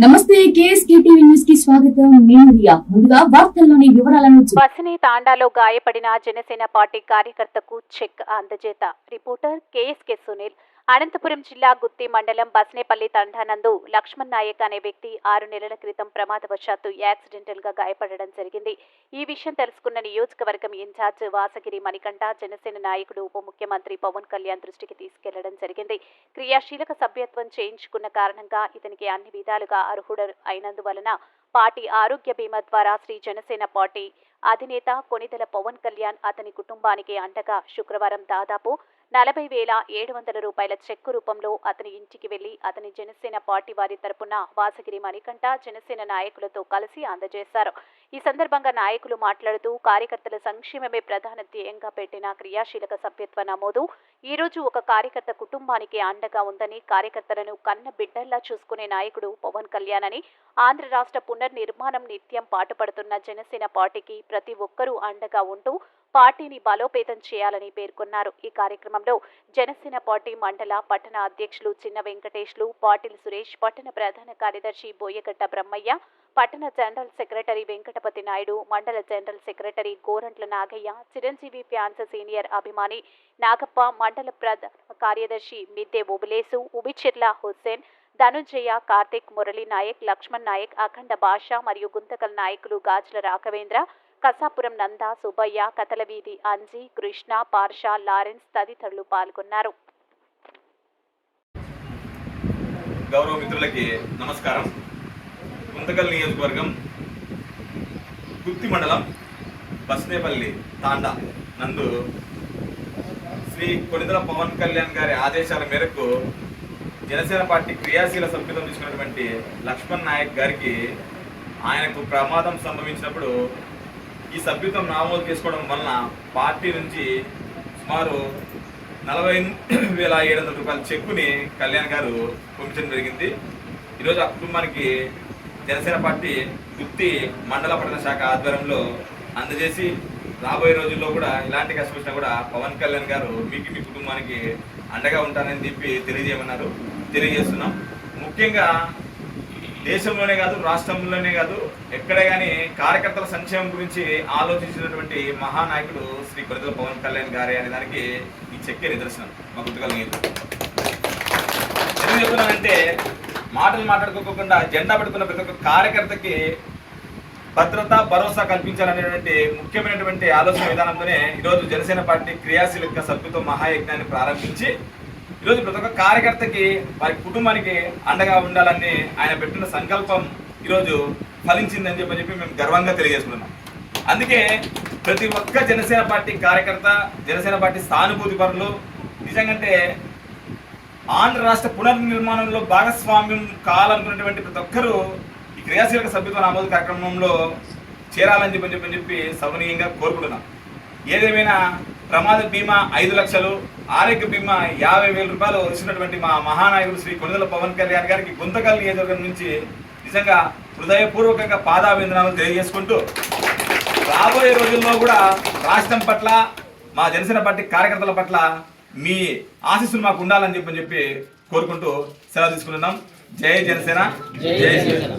నమస్తే కేఎస్కే న్యూస్కి స్వాగతం. నేను రియా. ముందుగా వార్తల్లోని వివరాలను తాండాలో గాయపడిన జనసేన పార్టీ కార్యకర్తకు check అందజేత. Reporter K S K Sunil Anantapur జిల్లా గుత్తి మండలం బస్నేపల్లి తండానందు లక్ష్మణ్ నాయక్ అనే వ్యక్తి ఆరు నెలల క్రితం ప్రమాదవశాత్తు యాక్సిడెంటల్గా గాయపడడం జరిగింది. ఈ విషయం తెలుసుకున్న నియోజకవర్గం ఇన్ఛార్జ్ వాసగిరి మణికంఠ జనసేన నాయకుడు ఉప ముఖ్యమంత్రి పవన్ కళ్యాణ్ దృష్టికి తీసుకెళ్ళడం జరిగింది. క్రియాశీలక సభ్యత్వం చేయించుకున్న కారణంగా ఇతనికి అన్ని విధాలుగా అర్హుడు అయినందువలన పార్టీ ఆరోగ్య బీమా ద్వారా శ్రీ జనసేన పార్టీ అధినేత కొనిదెల పవన్ కళ్యాణ్ అతని కుటుంబానికి అండగా శుక్రవారం దాదాపు నలభై వేల ఏడు వందల రూపాయల చెక్కు రూపంలో అతని ఇంటికి వెళ్ళి అతని జనసేన పార్టీ వారి తరపున వాసగిరి మణికంఠ జనసేన నాయకులతో కలిసి అందజేశారు. ఈ సందర్భంగా నాయకులు మాట్లాడుతూ కార్యకర్తల సంక్షేమమే ప్రధాన ధ్యేయంగా పెట్టిన క్రియాశీలక సభ్యత్వ నమోదు ఈ రోజు ఒక కార్యకర్త కుటుంబానికి అండగా ఉందని కార్యకర్తలను కన్న బిడ్డల్లా చూసుకునే నాయకుడు పవన్ కళ్యాణ్ అని ఆంధ్ర రాష్ట్ర పునర్నిర్మాణం నిత్యం పాటుపడుతున్న జనసేన పార్టీకి ప్రతి ఒక్కరూ అండగా ఉంటూ పార్టీని బలోపేతం చేయాలని పేర్కొన్నారు. ఈ కార్యక్రమంలో జనసేన పార్టీ మండల పట్టణ అధ్యక్షులు చిన్న వెంకటేష్లు పాటిల్ సురేష్ పట్టణ ప్రధాన కార్యదర్శి బోయగడ్డ బ్రహ్మయ్య పట్టణ జనరల్ సెక్రటరీ వెంకటపతి నాయుడు మండల general secretary Gorantla Nagaiah Chiranjeevi fans senior అభిమాని నాగప్ప మండల ప్రధాన కార్యదర్శి మిద్దె ఒబులేసు ఉబిచిర్ల హుస్సేన్ ధనుంజయ కార్తిక్ మురళీ నాయక్ లక్ష్మణ్ నాయక్ అఖండ భాష మరియు గుంతకల్ నాయకులు గాజుల రాఘవేంద్ర కసాపురం నంద సుబ్బయ్య కతలవీధి అంజీ కృష్ణ పార్ష లారెన్స్ తదితరులు పాల్గొన్నారు. గౌరవ మిత్రులకి నమస్కారం. గుంతకల్ నియోజకవర్గం గుత్తి మండలం బస్నేపల్లి తాండా నందు శ్రీ కొనిదల పవన్ కళ్యాణ్ గారి ఆదేశాల మేరకు జనసేన పార్టీ క్రియాశీల సభ్యులు తీసుకున్నటువంటి లక్ష్మణ్ నాయక్ గారికి ఆయనకు ప్రమాదం సంభవించినప్పుడు ఈ సభ్యత్వం నామోదు చేసుకోవడం వలన పార్టీ నుంచి సుమారు నలభై వేల ఏడు వందల రూపాయల చెక్కుని కళ్యాణ్ గారు పంపించడం జరిగింది. ఈరోజు ఆ కుటుంబానికి జనసేన పార్టీ గుత్తి మండల పట్టణ శాఖ ఆధ్వర్యంలో అందజేసి రాబోయే రోజుల్లో కూడా ఇలాంటి కష్టం వచ్చినా కూడా పవన్ కళ్యాణ్ గారు మీకు మీ కుటుంబానికి అండగా ఉంటానని చెప్పి తెలియజేయమన్నారు. తెలియజేస్తున్నాం. ముఖ్యంగా దేశంలోనే కాదు రాష్ట్రంలోనే కాదు ఎక్కడ కానీ కార్యకర్తల సంక్షేమం గురించి ఆలోచించినటువంటి మహానాయకుడు శ్రీ కొరతల పవన్ కళ్యాణ్ గారే అనే దానికి ఈ చెక్కే నిదర్శనం. మా గుర్తుకల నీరు ఎందుకు చెప్తున్నానంటే మాటలు మాట్లాడుకోకుండా జెండా పెడుతున్న ప్రతి ఒక్క కార్యకర్తకి భద్రత భరోసా కల్పించాలనేటువంటి ముఖ్యమైనటువంటి ఆలోచన విధానంతోనే ఈరోజు జనసేన పార్టీ క్రియాశీలక సభ్యత్వ మహాయజ్ఞాన్ని ప్రారంభించి ఈరోజు ప్రతి ఒక్క కార్యకర్తకి వారి కుటుంబానికి అండగా ఉండాలని ఆయన పెట్టిన సంకల్పం ఈరోజు ఫలించిందని చెప్పి చెప్పి మేము గర్వంగా తెలియజేసుకున్నాం అందుకే ప్రతి ఒక్క జనసేన పార్టీ కార్యకర్త జనసేన పార్టీ సానుభూతి పరులు నిజంగంటే ఆంధ్ర రాష్ట్ర పునర్నిర్మాణంలో భాగస్వామ్యం కావాలనుకున్నటువంటి ప్రతి ఒక్కరూ ఈ క్రియాశీలక సభ్యత్వ నమోదు కార్యక్రమంలో చేరాలని చెప్పని చెప్పని చెప్పి సవనీయంగా కోరుకుంటున్నాం. ఏదేమైనా ప్రమాద బీమా ఐదు లక్షలు ఆరోగ్య బీమా యాభై వేల రూపాయలు ఇచ్చినటువంటి మా మహానాయకుడు శ్రీ కొనుదల పవన్ కళ్యాణ్ గారికి గుంతకల్ నియోజకవర్గం నుంచి నిజంగా హృదయపూర్వకంగా పాదాభిందనాలు తెలియజేసుకుంటూ రాబోయే రోజుల్లో కూడా రాష్ట్రం పట్ల మా జనసేన పార్టీ కార్యకర్తల పట్ల మీ ఆశీస్సులు మాకు ఉండాలని చెప్పని చెప్పి కోరుకుంటూ సెలవు తీసుకుంటున్నాం. జై జనసేన. జై జనసేన.